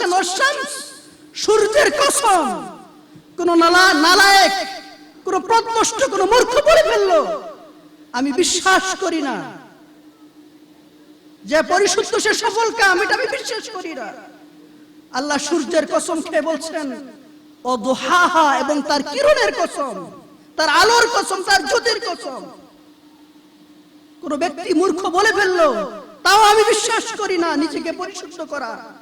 অশামস সূর্যের কসম। কোন নালা নালায়েক, কোন প্রত্নষ্ট কোন মূর্খ বলে ফেলল। আমি বিশ্বাস করি না। যে পরিশুদ্ধ, সে সফল কাম, এটা আমি বিশ্বাস করি না। আল্লাহ সূর্যের কসম খেয়ে বলছেন ও দোহাহা এবং তার কিরণের কসম, তার আলোর কসম, তার জ্যোতির কসম। কোন ব্যক্তি মূর্খ বলে ফেলল, তাও আমি বিশ্বাস করি না নিজেকে পরিশুদ্ধ করা।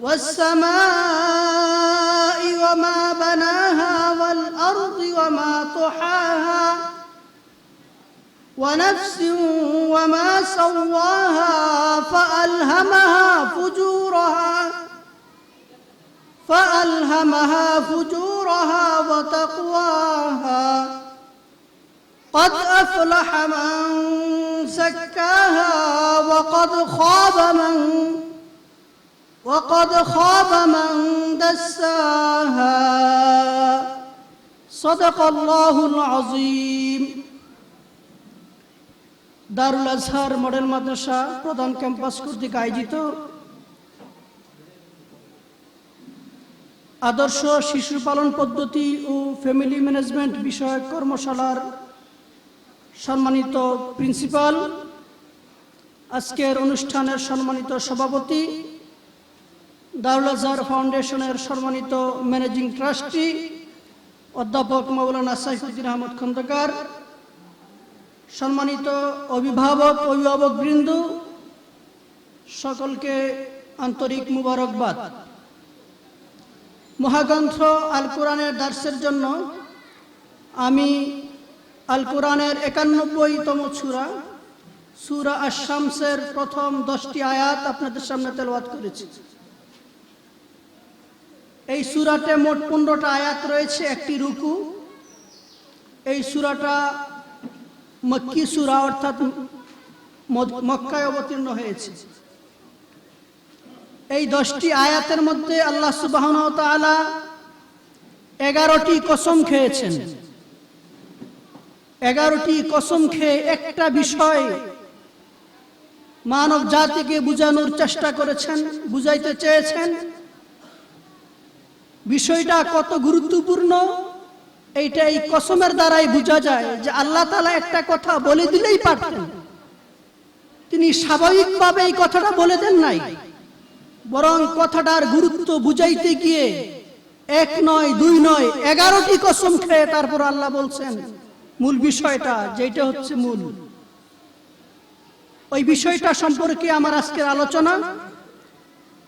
والسماء وما بناها والأرض وما طحاها ونفس وما سواها فألهمها فجورها فألهمها فجورها وتقواها قد أفلح من زكاها وقد خاب من وقد خاب من دساها صدق الله العظيم দারুল আজহার মডেল মাদ্রাসা প্রধান ক্যাম্পাস কর্তৃক আয়োজিত আদর্শ শিশু পালন পদ্ধতি ও ফ্যামিলি ম্যানেজমেন্ট বিষয়ক কর্মশালার সম্মানিত প্রিন্সিপাল আজকের অনুষ্ঠানের সম্মানিত সভাপতি দারুল আজহার ফাউন্ডেশনের সম্মানিত ম্যানেজিং ট্রাস্টি অধ্যাপক মৌলানা সাইফুদ্দিন আহমদ খন্দকার, সম্মানিত অভিভাবক অভিভাবক বৃন্দ, সকলকে আন্তরিক মুবারকবাদ। মহাগ্রন্থ আল কোরআনের দার্সের জন্য আমি আল কোরআনের একানব্বইতম ছুরা সুরা আশামসের প্রথম দশটি আয়াত আপনাদের সামনে তেলওয়াত করেছি। এই সুরাতে মোট পনেরোটা আয়াত রয়েছে, একটি রুকু। এই সুরাটা মক্কি সুরা অর্থাৎ মক্কায় অবতীর্ণ হয়েছে। এই দশটি আয়াতের মধ্যে আল্লাহ সুবাহ এগারোটি কসম খেয়েছেন। এগারোটি কসম খেয়ে একটা বিষয় মানব জাতিকে বুঝানোর চেষ্টা করেছেন, বুঝাইতে চেয়েছেন। বিষয়টা কত গুরুত্বপূর্ণ? এইটা এই কসমের দ্বারাই বোঝা যায় যে আল্লাহ তালা একটা কথা বলে দিলেই পারতেন। তিনি স্বাভাবিকভাবে এই কথাটা বলে দেন নাই। বরং কথাটার গুরুত্ব বুঝাইতে গিয়ে এক নয়, দুই নয়, এগারোটি কসম খেয়ে তারপর আল্লাহ বলছেন, মূল বিষয়টা যেটা হচ্ছে মূল। ওই বিষয়টা সম্পর্কে আমার আজকের আলোচনা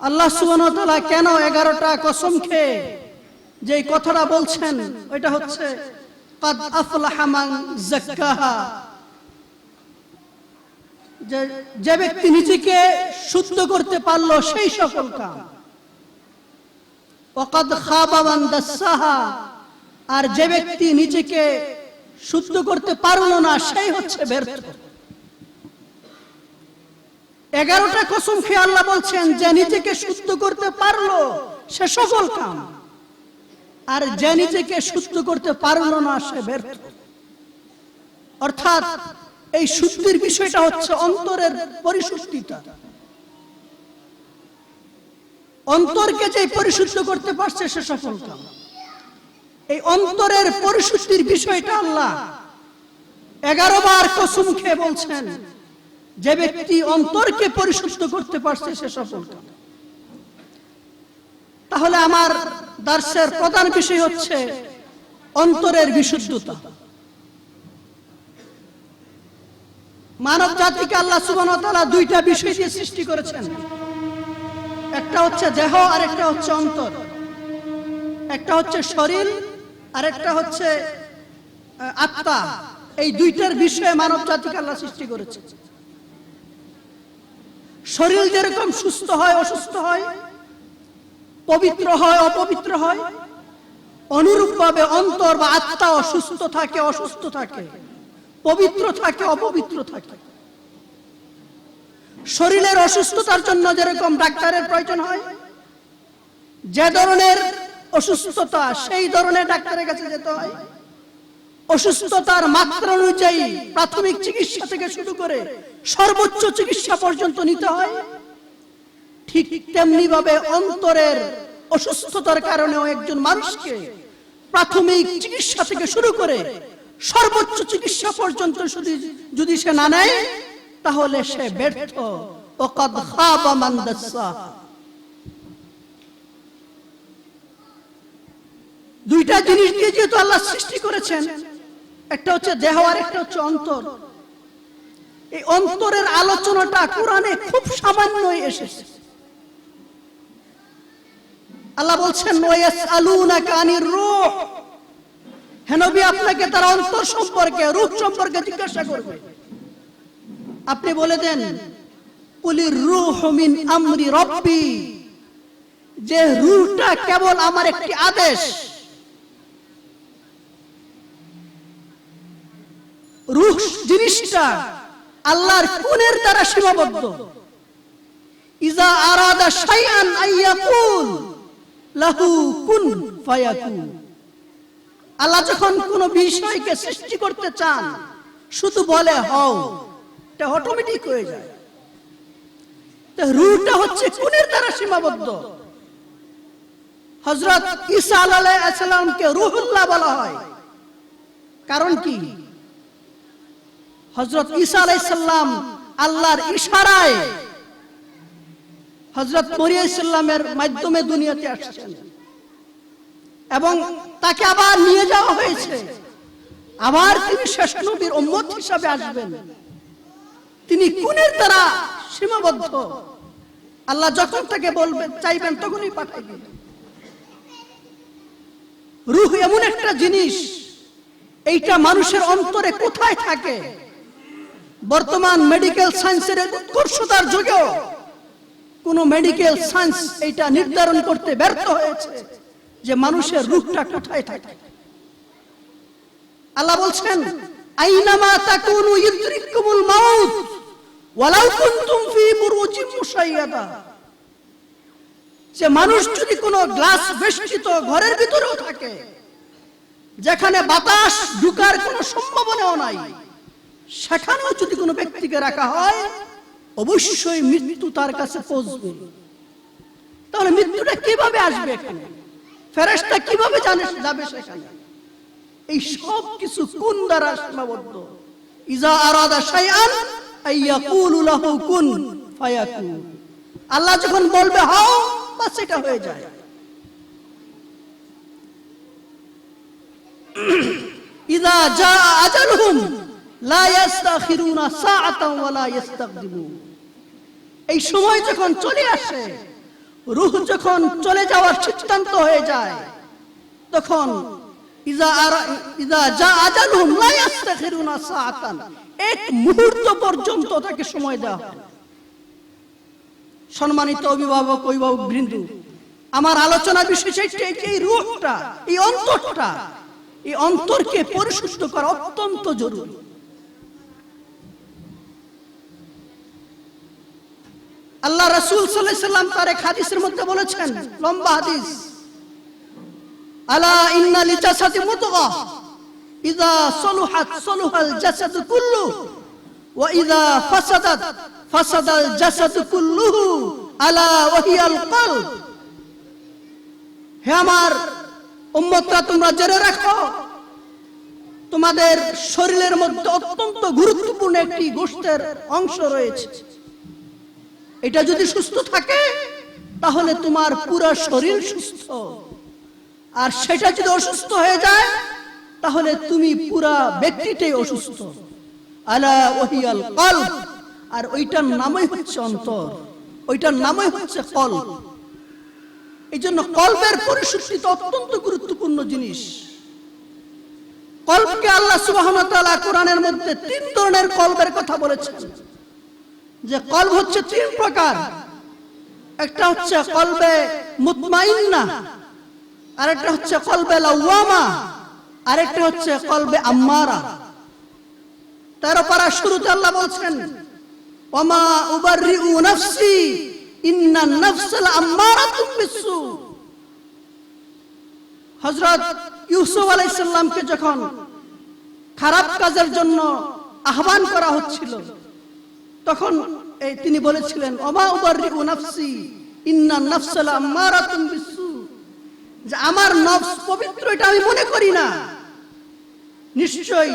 আল্লাহ সুবহানাহু কেন এগারোটা কসম খেয়ে যে কথাটা বলছেন, ওইটা হচ্ছে যে ব্যক্তি নিজেকে শুদ্ধ করতে পারল সেই সফল কাম। দাসসাহা আর যে ব্যক্তি নিজেকে শুদ্ধ করতে পারল না, সেই হচ্ছে ব্যর্থ। এগারোটা কসম খেয়ে আল্লাহ বলছেন, যে নিজেকে শুদ্ধ করতে পারল, সে সফল কাম। আর যে নিজেকে শুদ্ধ করতে পারল না, সে ব্যর্থ। অর্থাৎ এই শুদ্ধির বিষয়টা হচ্ছে অন্তরের পরিশুদ্ধিতা অন্তরকে যে পরিশুদ্ধ করতে পারছে, সে সফল কাম। এই অন্তরের পরিশুদ্ধির বিষয়টা আল্লাহ এগারো বার কসম খেয়ে বলছেন যে ব্যক্তি অন্তরকে পরিশুদ্ধ করতে পারছে সে সফল তাহলে আমার দার্সের প্রধান বিষয় হচ্ছে অন্তরের বিশুদ্ধতা। মানব জাতিকে আল্লাহ সুবহানাহু দুইটা বিষয় দিয়ে সৃষ্টি করেছেন। একটা হচ্ছে দেহ আর একটা হচ্ছে অন্তর। একটা হচ্ছে শরীর আর একটা হচ্ছে আত্মা। এই দুইটার বিষয়ে মানব জাতিকে আল্লাহ সৃষ্টি করেছে শরীর যেরকম সুস্থ হয়, অসুস্থ হয়, পবিত্র হয়, অপবিত্র হয়, অনুরূপভাবে অন্তর বা আত্মা অসুস্থ থাকে অসুস্থ থাকে, পবিত্র থাকে, অপবিত্র থাকে। শরীরের অসুস্থতার জন্য যেরকম ডাক্তারের প্রয়োজন হয়, যে ধরনের অসুস্থতা সেই ধরনের ডাক্তারের কাছে যেতে হয়। অসুস্থতার মাত্রা অনুযায়ী প্রাথমিক চিকিৎসা থেকে শুরু করে সর্বোচ্চ চিকিৎসা পর্যন্ত নিতে হয় ঠিক তেমনি ভাবে অন্তরের অসুস্থতার কারণেও একজন মানুষকে প্রাথমিক চিকিৎসা থেকে শুরু করে সর্বোচ্চ চিকিৎসা পর্যন্ত যদি যদি সে না নেয়, তাহলে সে ব্যর্থ খাবা মান দাসসাহা। দুইটা জিনিস দিয়ে যেহেতু আল্লাহ সৃষ্টি করেছেন একটা হচ্ছে দেহ আর একটা হচ্ছে অন্তর। এই অন্তরের আলোচনাটা কোরআনে খুব সামান্যই এসেছে। আল্লাহ বলছেন ওয়াসআলুনাকা আনির রূহ। হে নবী, আপনাকে তার অন্তর সম্পর্কে, রূহ সম্পর্কে জিজ্ঞাসা করবে। আপনি বলে দেন কুলির রূহ মিন আমরি রব্বি। যে রূহটা কেবল আমার একটি আদেশ রূহ, জিনিসটা আল্লাহর কোনের দ্বারা সীমাবদ্ধ। ইজা আরাদা শাইআন আইয়াকুল লাহু কুন ফায়াকুন। আল্লাহ যখন কোন বিষয়কে সৃষ্টি করতে চান, শুধু বলে হও, এটা অটোমেটিক হয়ে যায়। তো রুহটা হচ্ছে কোনের দ্বারা সীমাবদ্ধ। হযরত ঈসা আলাইহিস সালামকে রূহুল্লাহ বলা হয়। কারণ কি? হযরত ঈসা আলাইহিস সালাম আল্লাহর ইশারায় হযরত মরিয়া ইসলামের মাধ্যমে দুনিয়াতে আসছেন। এবং তাকে আবার নিয়ে যাওয়া হয়েছে। আবার তিনি শেষ নবীর উম্মত হিসাবে আসবেন। তিনি কোনের দ্বারা সীমাবদ্ধ। আল্লাহ যখন তাকে বলবেন, চাইবেন, তখনই পাঠাই দিবেন। রুহ এমন একটা জিনিস, এইটা মানুষের অন্তরে কোথায় থাকে? বর্তমান মেডিকেল সায়েন্সের উৎকর্ষতার যুগেও কোন মেডিকেল সায়েন্স এটা নির্ধারণ করতে ব্যর্থ হয়েছে যে মানুষের রূপটা কোথায় থাকে। আল্লাহ বলছেন, আইনামা তাকুনু ইউদরিকুমুল মাউত, ওয়ালাউ কুনতুম ফি বুরুজিম মুশাইয়াদা। যে মানুষ যদি কোনো গ্লাস বেষ্টিত ঘরের ভিতরেও থাকে, যেখানে বাতাস ঢুকার কোনো সম্ভাবনাও নাই সেখানেও যদি কোনো ব্যক্তিকে রাখা হয়, অবশ্যই মৃত্যু তার কাছে পৌঁছবে। তাহলে মৃত্যুটা কীভাবে আসবে এখানে? ফেরেশতা কীভাবে জানে যাবে সেখানে? এই সব কিছু কোন দ্বারা সীমাবদ্ধ? ইজা আরাদা শাইআন আইয়াকুলু লাহু কুন ফায়াকুন। আল্লাহ যখন বলবে, হও, বাস এটা হয়ে যায়। ইদা জা আজালহুম এই সময় যখন চলে আসে, রূহ যখন চলে যাওয়ার সিদ্ধান্ত হয়ে যায়, তখন সম্মানিত অভিভাবক অভিভাবক বৃন্দ, আমার আলোচনা একটি এই রূহটা, এই অন্তরটা, এই অন্তরকে পরিশুদ্ধ করা অত্যন্ত জরুরি। আল্লাহ রাসূল আলাইহি সাল্লাম তার এক হাদিসের মধ্যে বলেছেন, লম্বা হাদিস। আলা ইন্না লিজাসাদি মুদগা ইযা সলুহাত সলুহাল জাসাদ কুল্লু, ওয়া ইযা ফাসাদাত ফাসাদাল জাসাদ কুল্লুহু, আলা ওয়াহিয়াল কলব। হে আমার উম্মতরা, তোমরা জেনে রাখো, তোমাদের শরীরের মধ্যে অত্যন্ত গুরুত্বপূর্ণ একটি গোষ্ঠের অংশ রয়েছে। এটা যদি সুস্থ থাকে, তাহলে তোমার পুরো শরীর সুস্থ। আর সেটা যদি অসুস্থ হয়ে যায়, তাহলে তুমি পুরা ব্যক্তিটাই অসুস্থ। আলা ওহিয়াল কল আর ওইটার নামই হচ্ছে অন্তর। ওইটার নামই হচ্ছে কলব। এই জন্য কল্পের তো অত্যন্ত গুরুত্বপূর্ণ জিনিস। কল্পকে আল্লাহ তাআলা কোরআনের মধ্যে তিন ধরনের কল্পের কথা বলেছেন। যে কল্প হচ্ছে তিন প্রকার। একটা হচ্ছে কলবে মুতমাইন্না, আরেকটা হচ্ছে কলবে লাওয়ামা, আরেকটা হচ্ছে কলবে আম্মারা। তেরো পারা শুরুতে আল্লাহ বলছেন, ওমা উবাররিউ নাফসি, ইন্না নাফসাল আম্মারাতুম বিসু হযরত ইউসুফ আলাইহিস সালামকে যখন খারাপ কাজের জন্য আহ্বান করা হচ্ছিল তখন এই তিনি বলেছিলেন, ওমা উবাররিউ নাফসি, ইন্না নাফসাল আম্মারাতুম বিসু। যে আমার নফস পবিত্র, এটা আমি মনে করি না। নিশ্চয়ই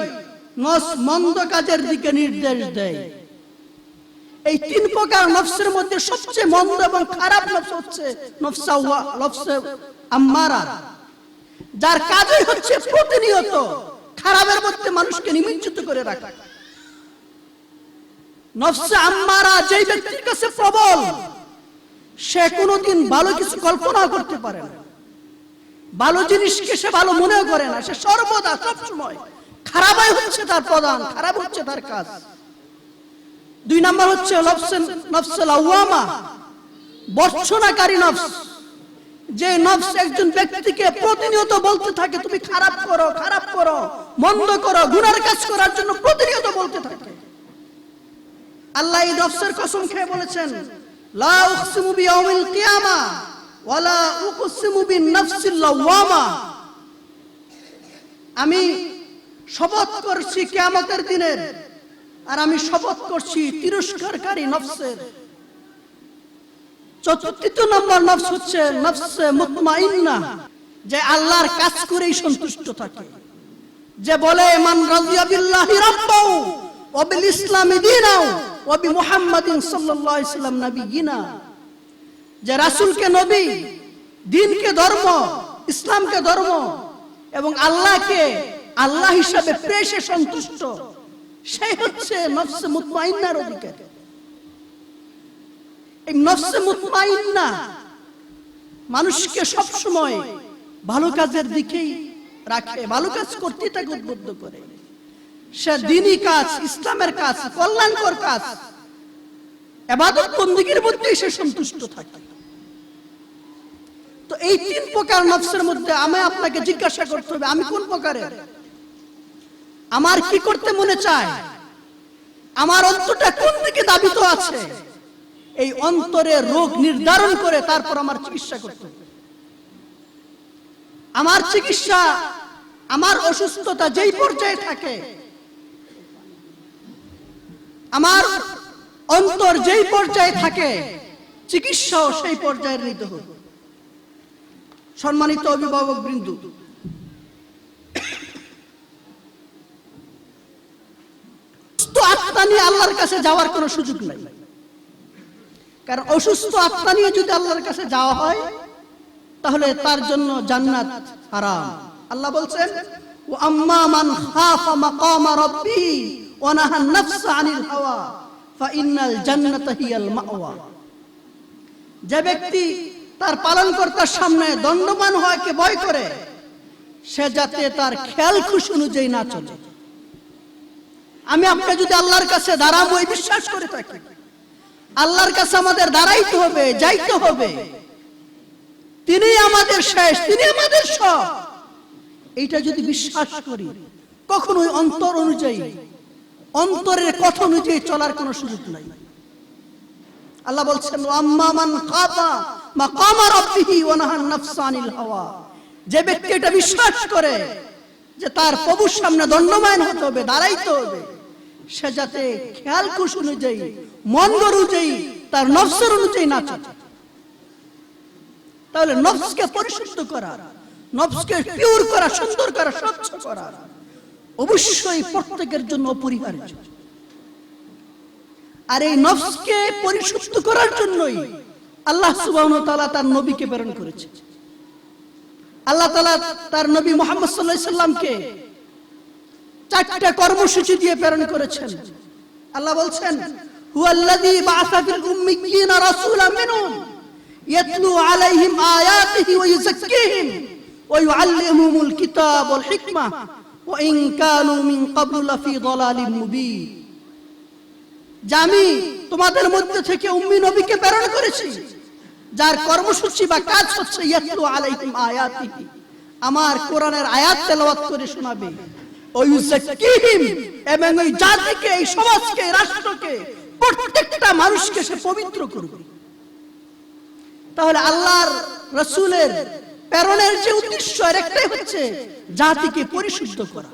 নফস মন্দ কাজের দিকে নির্দেশ দেয়। এই তিন প্রকার নফসের মধ্যে সবচেয়ে মন্দ এবং খারাপ নফস হচ্ছে নফসা নফসে আম্মারা। যার কাজই হচ্ছে প্রতিনিয়ত খারাপের মধ্যে মানুষকে নিমজ্জিত করে রাখা। নফসে আম্মারা যেই ব্যক্তির কাছে প্রবল, সে কোনোদিন ভালো কিছু কল্পনা করতে পারে না। ভালো জিনিসকে সে ভালো মনেও করে না। সে সর্বদা সবসময় খারাপই হচ্ছে তার প্রধান, খারাপ হচ্ছে তার কাজ। দুই নাম্বার হচ্ছে নফসে নফসেল আওয়ামা বর্ষণাকারী নফস। যে নফস একজন ব্যক্তিকে প্রতিনিয়ত বলতে থাকে, তুমি খারাপ করো খারাপ করো, মন্দ করো, গুনার কাজ করার জন্য প্রতিনিয়ত বলতে থাকে। আল্লাহ এই নফসের কসম খেয়ে বলেছেন, লা উকসিমু বিয়াউমিল কিয়ামা ওয়ালা উকসিমু বিন নাফসিল লাওয়ামা। আমি শপথ করছি কিয়ামতের দিনের আর আমি শপথ করছি তিরস্কারকারী নফসের। চতুর্থ নম্বর নফস হচ্ছে নফসে মুতমাইন্না, যে আল্লাহর কাজ করেই সন্তুষ্ট থাকে। যে বলে, মান রাজিয়া বিল্লাহি রাব্বাউ ওয়া বিল ইসলামি দীনাও ওয়া বি মুহাম্মাদিন সাল্লাল্লাহু যে নবী, দিনকে ধর্ম, ইসলামকে ধর্ম এবং আল্লাহকে আল্লাহ হিসাবে সন্তুষ্ট, সেই হচ্ছে নফসে মুতমাইন্নার অধিকারী। এই নফসে মুতমাইন্না মানুষকে সব সময় ভালো কাজের দিকেই রাখে, ভালো কাজ করতে তাকে উদ্বুদ্ধ করে। সে দিনই কাজ, ইসলামের কাজ, কল্যাণকর কাজ। এবাদত সে সন্তুষ্ট থাকে। তো এই তিন প্রকার নফসের মধ্যে আমি আপনাকে জিজ্ঞাসা করতে হবে, আমি কোন প্রকারের আমার কি করতে মনে চায়? আমার অন্তরটা কোন দিকে দাবিত আছে? এই অন্তরে রোগ নির্ধারণ করে তারপর আমার চিকিৎসা করতে হবে। আমার চিকিৎসা, আমার অসুস্থতা যেই পর্যায়ে থাকে আমার অন্তর যেই পর্যায়ে থাকে, চিকিৎসাও সেই পর্যায়ে নিতে হবে সম্মানিত অভিভাবক বৃন্দু আত্মা নিয়ে আল্লাহর কাছে যাওয়ার কোনো সুযোগ নাই। কারণ অসুস্থ আত্মা নিয়ে যদি আল্লাহর কাছে যাওয়া হয়, তাহলে তার জন্য জান্নাত আল্লাহ বলছেন ও আম্মা মান খাফা মাকামা যে ব্যক্তি তার পালনকর্তার সামনে দণ্ডমান হওয়াকে ভয় করে, সে যাতে তার খেয়াল খুশি অনুযায়ী না চলে। আমি আপনি যদি আল্লাহর কাছে দাঁড়াবো, এই বিশ্বাস করে থাকি। আল্লাহর কাছে আমাদের দাঁড়াইতে হবে, যাইতে হবে। তিনি আমাদের শেষ, তিনি আমাদের সব। এইটা যদি বিশ্বাস করি, কখনোই অন্তর অনুযায়ী অন্তরের কথা অনুযায়ী চলার কোনো সুযোগ নাই। আল্লাহ বলছেন আম্মা মান খাফা মাকামা রাব্বিহি ওয়া নাহান নাফসা আনিল হাওয়া। যে ব্যক্তি এটা বিশ্বাস করে যে তার প্রভুর সামনে দণ্ডমায়ন হতে হবে, দাঁড়াইতে হবে, সে যাতে খেয়াল খুশ অনুযায়ী মন অনুযায়ী, তার নফসের অনুযায়ী না চলে। তাহলে নফসকে পরিশুদ্ধ করা, নফসকে পিওর করা, সুন্দর করা, স্বচ্ছ করা অবশ্যই প্রত্যেকের জন্য অপরিহার্য। আর এই নফসকে পরিশুদ্ধ করার জন্যই আল্লাহ সুবহানাহু ওয়া তাআলা তার নবীকে প্রেরণ করেছে। আল্লাহ তাআলা তার নবী মুহাম্মদ আলাইহি সাল্লামকে চারটা কর্মসূচি দিয়ে প্রেরণ করেছেন। আল্লাহ বলছেন, হুয়াল্লাযী বাআসা ফিল উম্মিয়িনা রাসূলাম মিনহুম ইয়াতলু আলাইহিম আয়াতিহি ওয়া ইউযাক্কিহিম ওয়া ইউআল্লিমুহুমুল কিতাব ওয়াল হিকমা। তোমাদের মধ্যে থেকে উম্মি নবীকে প্রেরণ করেছি, যার কর্মসূচি বা কাজ হচ্ছে আমার কোরআনের আয়াত করে শোনাবে। সমাজকে মানুষকে সে করবে। তাহলে আল্লাহর রসুলের প্রেরণের যে উদ্দেশ্য এর একটাই হচ্ছে জাতিকে পরিশুদ্ধ করা।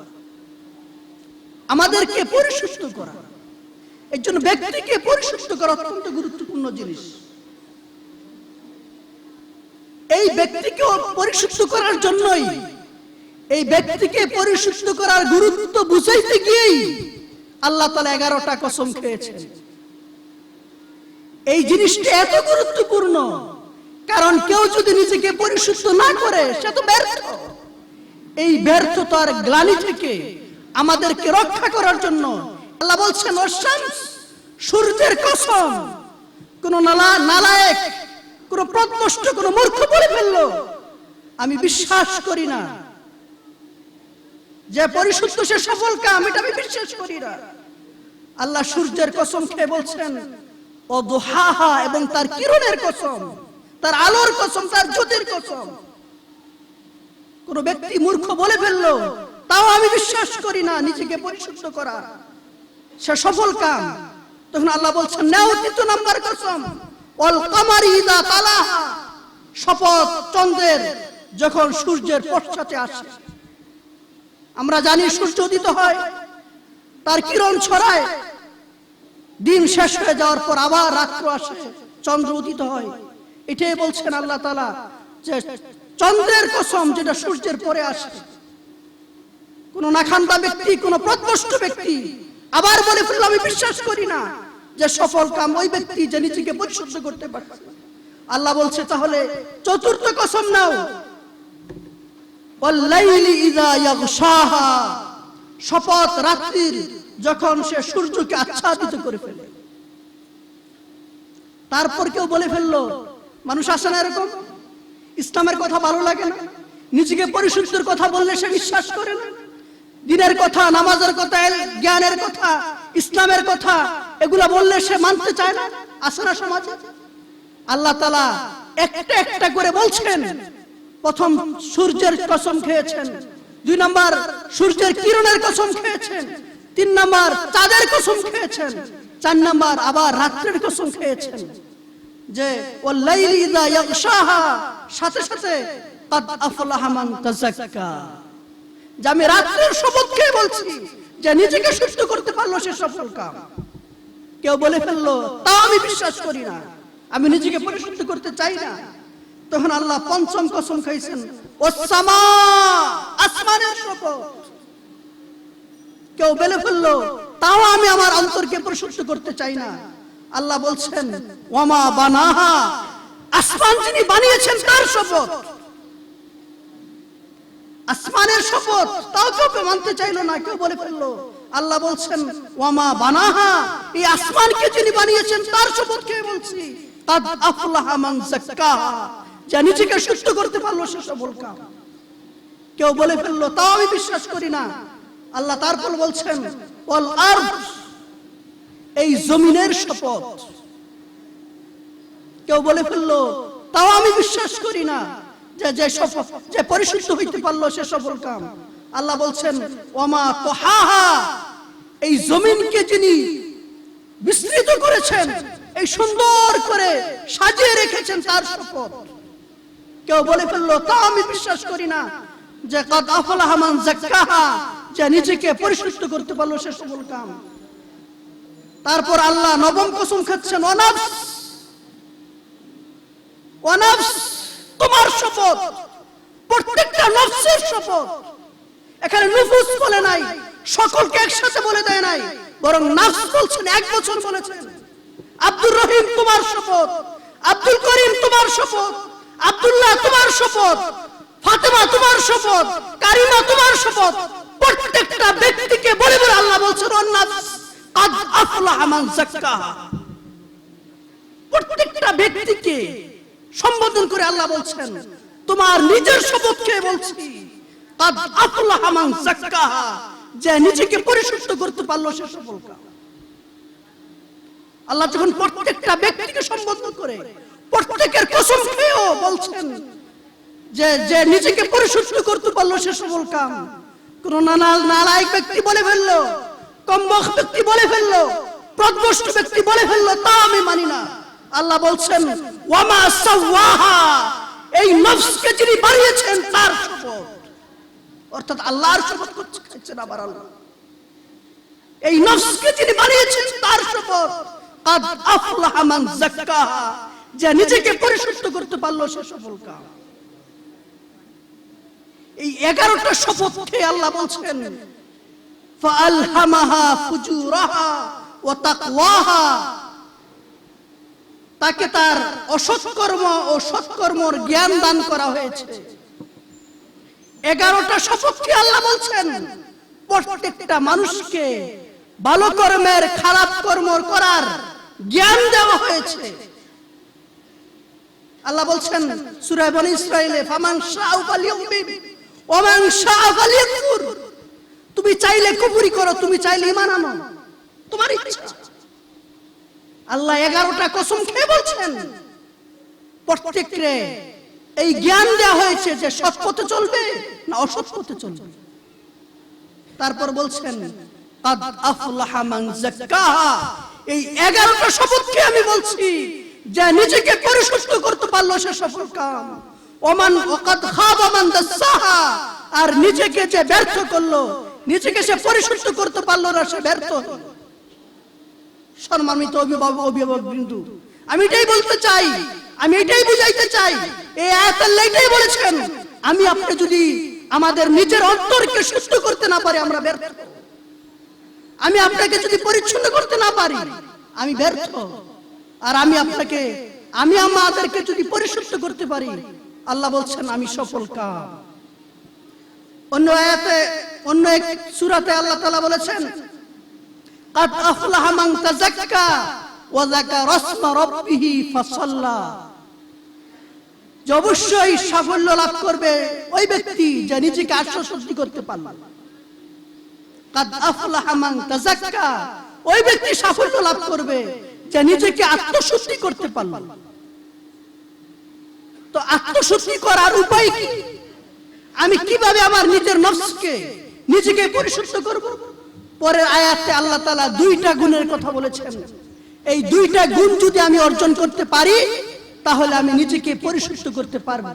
আমাদেরকে পরিশুদ্ধ করা। এর জন্য ব্যক্তিকে পরিশুদ্ধ করা অত্যন্ত গুরুত্বপূর্ণ জিনিস। এই ব্যক্তিকে পরিশুদ্ধ করার জন্যই, এই ব্যক্তিকে পরিশুদ্ধ করার গুরুত্ব বুঝাইতে গিয়েই আল্লাহ তালা এগারোটা কসম খেয়েছেন। এই জিনিসটা এত গুরুত্বপূর্ণ কারণ কেউ যদি নিজেকে পরিশুদ্ধ না করে, সে তো ব্যর্থ। এই ব্যর্থতার গ্লানি থেকে আমাদেরকে রক্ষা করার জন্য আল্লাহ বলছেন অশামস সূর্যের কসম, কোন নালা, নালায়েক, কোন প্রত্নষ্ট কোন মূর্খ বলে ফেলল। আমি বিশ্বাস করি না। যে পরিশুদ্ধ, সে সফল কাম, এটা আমি বিশ্বাস করি না। আল্লাহ সূর্যের কসম খেয়ে বলছেন ও দোহাহা এবং তার কিরণের কসম তার আলোর কসম, তার জ্যোতির কসম। কোন ব্যক্তি মূর্খ বলে ফেলল, তাও আমি বিশ্বাস করি না নিজেকে পরিশুদ্ধ করা। সে সফল কাম। তখন আল্লাহ বলছেন, নেও তৃতীয় নাম্বার কসম। অল কামারি ইদা তালাহা শপথ চন্দ্রের যখন সূর্যের পশ্চাতে আসে। আমরা জানি সূর্য উদিত হয়, তার কিরণ ছড়ায়। দিন শেষ হয়ে যাওয়ার পর আবার রাত্র আসে, চন্দ্র উদিত হয়। এটাই বলছেন আল্লাহ তালা যে চন্দ্রের কসম যেটা সূর্যের পরে আসে। কোন নাখান্দা ব্যক্তি, কোন প্রত্নষ্ট ব্যক্তি আবার বলে ফেলল আমি বিশ্বাস করি না যে সফল কাম ওই ব্যক্তি যে নিজেকে পরিশুদ্ধ করতে পারছে আল্লাহ বলছে, তাহলে চতুর্থ কসম নাও। শপথ রাত্রির যখন সে সূর্যকে আচ্ছাদিত করে ফেলে। তারপর কেউ বলে ফেলল মানুষ আসে না এরকম? ইসলামের কথা ভালো লাগে না। নিজেকে পরিশুদ্ধের কথা বললে সে বিশ্বাস করে না। দিনের কথা, নামাজের কথা, জ্ঞানের কথা, ইসলামের কথা, এগুলা বললে সে মানতে চায় না। আসে না সমাজে। আল্লাহ তালা একটা একটা করে বলছেন, প্রথম সূর্যের কসম খেয়েছেন, দুই নাম্বার সূর্যের কিরণের কসম খেয়েছেন, তিন নাম্বার চাঁদের কসম খেয়েছেন, চার নাম্বার আবার রাত্রের কসম খেয়েছেন। যে সাথে সাথে, কাদ আফলাহা মান তাযাক্কা আমি রাত্রের শপথ খেয়ে বলছি, যে নিজেকে সুস্থ করতে পারল সে সফল কাম। কেউ বলে ফেলল, তাও আমি বিশ্বাস করি না, আমি নিজেকে পরিশুদ্ধ করতে চাই না তখন আল্লাহ পঞ্চম কসম খাইছেন ও আসমানের শপথ কেউ বলে ফেলল, তাও আমি আমার অন্তরকে পরিশুদ্ধ করতে চাই না আল্লাহ বলছেন ওমা বানাহা। আসমান যিনি বানিয়েছেন, তার শপথ। আসমানের শপথ, তাও কেউ মানতে চাইলো না, কেউ বলে ফেলল। আল্লাহ বলছেন, ওয়ামা বানাহা। এই আসমানকে যিনি বানিয়েছেন, তার শপথ খেয়ে বলছি? কাদ আফলাহা মান যাক্কাহা। যা নিজেকে সুস্থ করতে পারল, সে সফল কাম। কেউ বলে ফেলল, তাও আমি বিশ্বাস করি না। আল্লাহ তারপর বলছেন, ওয়াল আরদ এই জমিনের শপথ। কেউ বলে ফেলল, তাও আমি বিশ্বাস করি না যে যে সফল যে পরিশুদ্ধ হইতে পারল সে সফল কাম। আল্লাহ বলছেন, ওমা তোহাহা, এই জমিনকে যিনি বিস্তৃত করেছেন, এই সুন্দর করে সাজিয়ে রেখেছেন তার শপথ। কেউ বলে ফেলল তা আমি বিশ্বাস করি না যে কদ আফলাহা মান যাক্কাহা যে নিজেকে পরিশুদ্ধ করতে পারল সে সফল কাম। তারপর আল্লাহ নবম কসম খাচ্ছেন অনাফস অনাফস তোমার শপথ, প্রত্যেকটা নফসের শপথ। এখানে নুফুস বলে নাই, সকলকে একসাথে বলে দেয় নাই, বরং নাফস বলছেন, এক বছর বলেছেন। আব্দুর রহিম তোমার শপথ, আব্দুল করিম তোমার শপথ, আব্দুল্লাহ তোমার শপথ, ফাতেমা তোমার শপথ, কারিমা তোমার শপথ। প্রত্যেকটা ব্যক্তিকে বলে বলে আল্লাহ বলছেন অন্নাফস আদ আফলাহা মান যাক্কাহা প্রত্যেকটা ব্যক্তিকে সম্বোধন করে আল্লাহ বলছেন, তোমার নিজের শপথ বলছি? কাদ আফলাহা মান যাক্কাহা যে নিজেকে পরিশুদ্ধ করতে পারল সে সফল আল্লাহ যখন প্রত্যেকটা ব্যক্তিকে সম্বোধন করে, প্রত্যেকের কসম খেয়েও বলছেন যে যে নিজেকে পরিশুদ্ধ করতে পারল সে সফল কাম কোন নালায়ক ব্যক্তি বলে ফেলল ব্যক্তি বলে ফেলল ব্যক্তি বলে ফেলল, তা আমি মানি না। আল্লাহ বলছেন, ওয়ামা সাওয়াহা এই নফসকে যিনি বানিয়েছেন তার শপথ। অর্থাৎ আল্লাহর শপথ এই নফসকে যিনি বানিয়েছেন, তার শপথ। কাদ আফলাহা মান যাক্কাহা, যে নিজেকে পরিশুদ্ধ করতে পারল, সে সফল কাম। এই এগারোটা শপথ খেয়ে আল্লাহ বলছেন তাকে তার অসৎকর্ম ও সৎকর্মর জ্ঞান দান করা হয়েছে। এগারোটা শপথকে আল্লাহ বলছেন, প্রত্যেকটা মানুষকে ভালো কর্মের, খারাপ কর্ম করার জ্ঞান দেওয়া হয়েছে। আল্লাহ বলছেন, সূরা বনি ইসরাইলে ফামান শাআ ফালিউমিন, ওয়া মান শাআ ফালিয়াকফুর। তুমি চাইলে কুফরি করো, তুমি চাইলে ঈমান আনো। তোমার ইচ্ছা। আল্লাহ এগারোটা কসম খেয়ে বলছেন, প্রত্যেককে এই জ্ঞান দেওয়া হয়েছে যে সৎ পথে চলবে না অসৎ পথে চলবে। তারপর বলছেন এই 11টা শপথকে আমি বলছি, যে নিজেকে পরিশুদ্ধ করতে পারল সে সফল কাম। ওমান ওয়াকাদ খাবা মান দাসাহা। আর নিজেকে যে ব্যর্থ করল নিজেকে সে পরিশুদ্ধ করতে পারল না, সে ব্যর্থ। সম্মানিত অভিভাবক অভিভাবক বিন্দু, আমি এটাই বলতে চাই, আমি এটাই বুঝাইতে চাই, এই আয়াত আল্লাহ এটাই বলেছেন, আমি আপনি যদি আমাদের নিজের অন্তরকে সুস্থ করতে না পারি, আমরা ব্যর্থ। আমি আপনাকে যদি পরিচ্ছন্ন করতে না পারি, আমি ব্যর্থ। আর আমি আপনাকে, আমি আমাদেরকে যদি পরিশুদ্ধ করতে পারি, আল্লাহ বলছেন, আমি সফল কাম। অন্য আয়াতে অন্য এক সূরাতে আল্লাহ তাআলা বলেছেন قد أفلح من تزكى وذكر اسم ربه فصلى যে অবশ্যই সাফল্য লাভ করবে ওই ব্যক্তি যে নিজেকে আত্মশুদ্ধি করতে পারল কাদ আফলাহা মান তাযাক্কা ওই ব্যক্তি সাফল্য লাভ করবে যে নিজেকে আত্মশুদ্ধি করতে পারল তো আত্মশুদ্ধি করার উপায় কি আমি কীভাবে আমার নিজের নফসকে নিজেকে পরিশুদ্ধ করব? পরের আয়াতে আল্লাহ তাআলা দুইটা গুণের কথা বলেছেন। এই দুইটা গুণ যদি আমি অর্জন করতে পারি, তাহলে আমি নিজেকে পরিশুদ্ধ করতে পারব।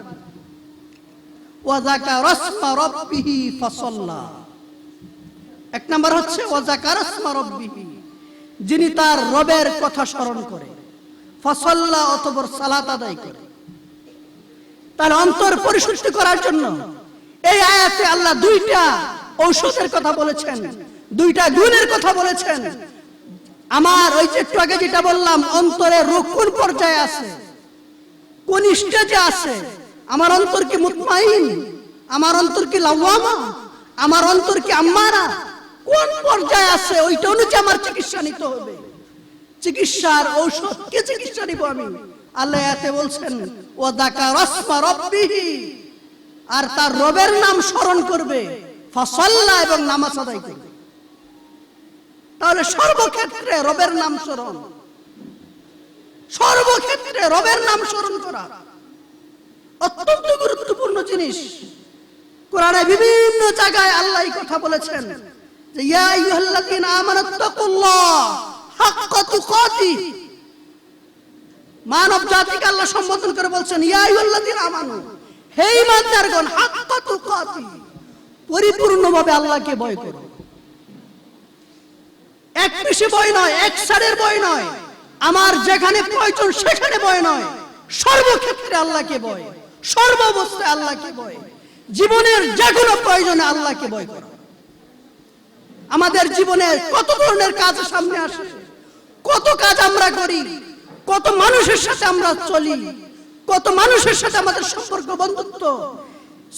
ওয়াজাকা রাসমা রাব্বিহি ফাসাল্লা। এক নাম্বার হচ্ছে ওয়াজাকা রাসমা রাব্বিহি। যিনি তার রবের কথা স্মরণ করে, ফসল্লা অতবর সালাত আদায় করে। তার অন্তর পরিশুদ্ধ করার জন্য এই আয়াতে আল্লাহ দুইটা ঔষধের কথা বলেছেন, দুইটা গুণের কথা বলেছেন। আমার ওই যে আগে যেটা বললাম, অন্তরে রোগ কোন পর্যায়ে আছে কোন স্টেজে আছে, আমার অন্তর কি মুতমাইন? আমার অন্তর কি লাওয়ামা? আমার অন্তর কি আম্মারা? কোন পর্যায়ে আছে? ওইটা অনুযায়ী আমার চিকিৎসা নিতে হবে। চিকিৎসার ঔষধ কি চিকিৎসা নিব আমি? আল্লাহ এতে বলছেন ও দাকা রসমা রব্বিহি। আর তার রবের নাম স্মরণ করবে। ফসল্লা এবং নামাজ আদায় করবে। তাহলে সর্বক্ষেত্রে রবের নাম স্মরণ। সর্বক্ষেত্রে রবের নাম স্মরণ করা অত্যন্ত গুরুত্বপূর্ণ জিনিস। কোরআনে বিভিন্ন জায়গায় আল্লাহ কথা বলেছেন যে, ইয়া আইয়ুহাল্লাযীনা আমানুত্তাকুল্লাহ হাক্কা তুকাতিহ মানব জাতিকে আল্লাহ সম্বোধন করে বলছেন, ইয়া আইয়ুহাল্লাযীনা আমানু হে ঈমানদারগণ হাক্কা তুকাতিহ পরিপূর্ণভাবে আল্লাহকে ভয় করো। এক পিসে বই নয়, এক সারের বই নয়। আমার যেখানে প্রয়োজন, সেখানে বই নয়। সর্বক্ষেত্রে আল্লাহকে বয় সর্বাবস্থায় আল্লাহকে বয় জীবনের যে কোনো প্রয়োজনে আল্লাহকে বয় করো। আমাদের জীবনে কত ধরনের কাজ সামনে আসে? কত কাজ আমরা করি? কত মানুষের সাথে আমরা চলি? কত মানুষের সাথে আমাদের সম্পর্ক, বন্ধুত্ব?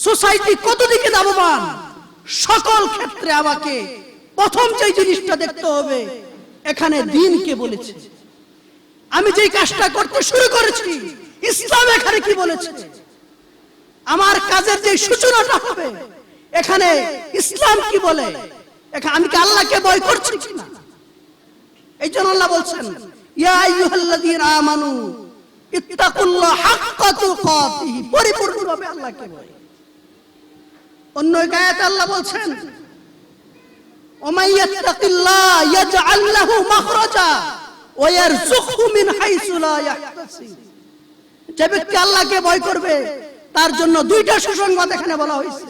সোসাইটি কত দিকে লাভবান? সকল ক্ষেত্রে আমাকে প্রথম যে জিনিসটা দেখতে হবে, এখানে দিনকে বলেছে? আমি যেই কাজটা করতে শুরু করেছি, ইসলাম এখানে কি বলেছে? আমার কাজের যে সূচনাটা হবে, এখানে ইসলাম কি বলে? এখানে আমি কি আল্লাহকে ভয় করছি কিনা? এই জন্য আল্লাহ বলছেন, ইয়া আইয়ুহাল্লাযীনা আমানু যে ব্যক্তি আল্লাহকে ভয় করবে, তার জন্য দুইটা সুসংবাদ এখানে বলা হয়েছে।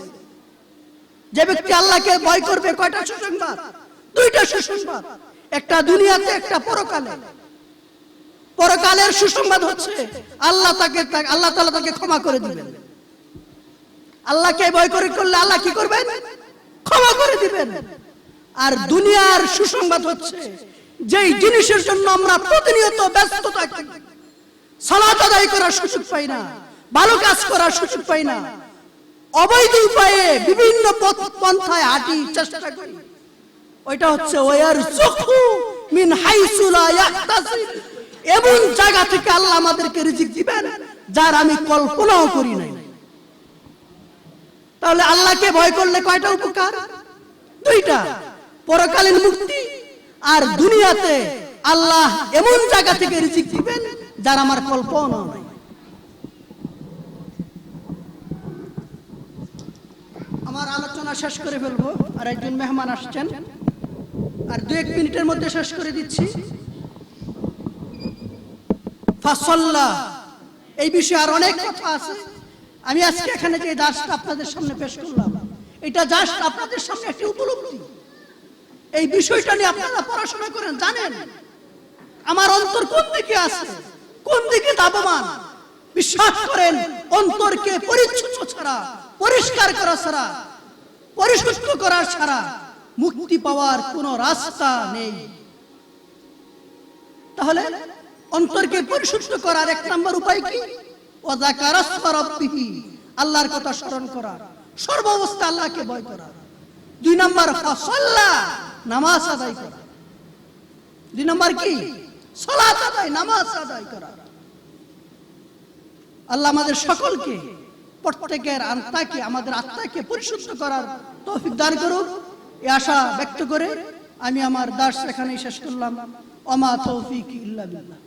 যে ব্যক্তি আল্লাহকে ভয় করবে, কয়টা সুসংবাদ? দুইটা সুসংবাদ। একটা দুনিয়াতে, একটা পরকালে। পরকালের সুসংবাদ হচ্ছে, আল্লাহ তাকে আল্লাহ তাআলা তাকে ক্ষমা করে দিবেন। আল্লাহকে ভয় করে করলে আল্লাহ কি করবেন? ক্ষমা করে দিবেন। আর দুনিয়ার সুসংবাদ হচ্ছে, যেই জিনিসের জন্য আমরা প্রতিনিয়ত ব্যস্ত থাকি, সালাত আদায় করার সুযোগ পাই না, ভালো কাজ করার সুযোগ পাই না, অবৈধ উপায়ে বিভিন্ন পন্থায় হাঁটি চেষ্টা করি। ওইটা হচ্ছে ওয়ার চক্ষু মিন হাইসু লা ইয়াহতাসিব এমন জায়গা থেকে আল্লাহ আমাদেরকে রিজিক দিবেন যার আমি কল্পনাও করি নাই। তাহলে আল্লাহকে ভয় করলে কয়টা উপকার? দুইটা। পরকালীন মুক্তি আর দুনিয়াতে আল্লাহ এমন জায়গা থেকে রিজিক দিবেন যার আমার কল্পনা নাই। আমার আলোচনা শেষ করে ফেলব। আর একজন মেহমান আসছেন। আর দু এক মিনিটের মধ্যে শেষ করে দিচ্ছি। ফাসল্লা। এই বিষয়ে আর অনেক কথা আছে। আমি আজকে এখানে যে দাসটা আপনাদের সামনে পেশ করলাম, এটা জাস্ট আপনাদের সামনে একটি উপলব্ধি। এই বিষয়টা নিয়ে আপনারা পড়াশোনা করেন, জানেন। আমার অন্তর কোন দিকে আছে, কোন দিকে দাবমান বিশ্বাস করেন, অন্তরকে পরিচ্ছন্ন ছাড়া, পরিষ্কার করা ছাড়া, পরিশুদ্ধ করা ছাড়া মুক্তি পাওয়ার কোনো রাস্তা নেই। তাহলে অন্তরকে পরিশুদ্ধ করার এক নম্বর উপায় কি? আল্লাহর কথা স্মরণ করা। সর্বাবস্থা আল্লাহকে ভয় করা। দুই নম্বর নামাজ আদায় করা। দুই নম্বর কি? সালাত আদায়, নামাজ আদায় করা। আল্লাহ আমাদের সকলকে, প্রত্যেকের আত্মাকে, আমাদের আত্মাকে পরিশুদ্ধ করার তৌফিক দান করুক। এই আশা ব্যক্ত করে আমি আমার দাস এখানেই শেষ করলাম। অমা তৌফিক ইল্লা বিল্লাহ।